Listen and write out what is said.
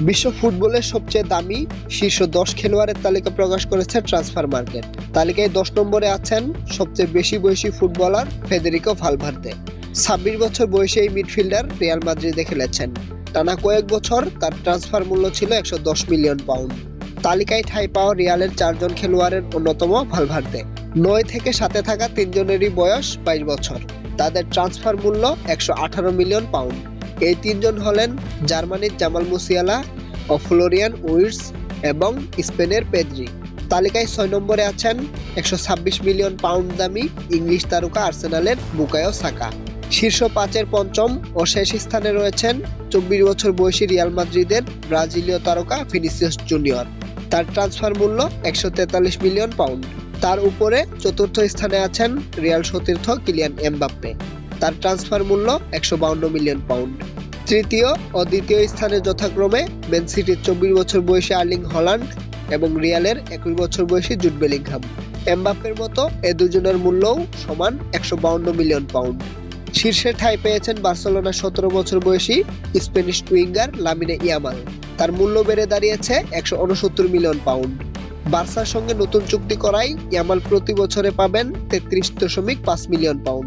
বিশ্ব ফুটবলের সবচেয়ে দামি শীর্ষ দশ খেলোয়াড়ের তালিকা প্রকাশ করেছে ট্রান্সফার মার্কেট। তালিকায় দশ নম্বরে আছেন সবচেয়ে বেশি বয়সী ফুটবলার ফেদেরিকো ভালভার্দে। ছাব্বিশ বছর বয়সী এই মিডফিল্ডার রিয়াল মাদ্রিদে খেলেছেন। টানা কয়েক বছর তার ট্রান্সফার মূল্য ছিল একশো দশ মিলিয়ন পাউন্ড। তালিকায় ঠাঁই পাওয়া রিয়ালের চারজন খেলোয়াড়ের অন্যতম ভালভার্দে। নয় থেকে সাথে থাকা তিনজনেরই বয়স বাইশ বছর। তাদের ট্রান্সফার মূল্য একশো আঠারো মিলিয়ন পাউন্ড। এই তিনজন হলেন জার্মানির জামাল মুসিয়ালা ও ফ্লোরিয়ান উইটস এবং স্পেনের পেদ্রি। তালিকায় ছয় নম্বরে আছেন একশো ছাব্বিশ মিলিয়ন পাউন্ড দামি ইংলিশ তারকা আর্সেনালের বুকায়ো সাকা। শীর্ষ পাঁচের পঞ্চম ও শেষ স্থানে রয়েছেন চব্বিশ বছর বয়সী রিয়াল মাদ্রিদের ব্রাজিলীয় তারকা ফিনিসিয়াস জুনিয়র। তার ট্রান্সফার মূল্য একশো তেতাল্লিশ মিলিয়ন পাউন্ড। তার উপরে চতুর্থ স্থানে আছেন রিয়াল সতীর্থ কিলিয়ান এমবাপ্পে। তার ট্রান্সফার মূল্য একশো মিলিয়ন পাউন্ড। তৃতীয় ও দ্বিতীয় স্থানে যথাক্রমে ম্যান সিটির চব্বিশ বছর বয়সী আর্লিং হল্যান্ড এবং রিয়ালের একুশ বছর বয়সী জুট বেলিংহাম। এমবাপ্পের মতো এ দুজনের মূল্যও সমান একশো মিলিয়ন পাউন্ড। শীর্ষে ঠাঁই পেয়েছেন বার্সেলোনার সতেরো বছর বয়সী স্প্যানিশ টুইঙ্গার লামিনে ইয়ামাল। তার মূল্য বেড়ে দাঁড়িয়েছে একশো উনসত্তর মিলিয়ন পাউন্ড। বার্সার সঙ্গে নতুন চুক্তি করায় ইয়ামাল প্রতি বছরে পাবেন তেত্রিশ দশমিক পাঁচ মিলিয়ন পাউন্ড।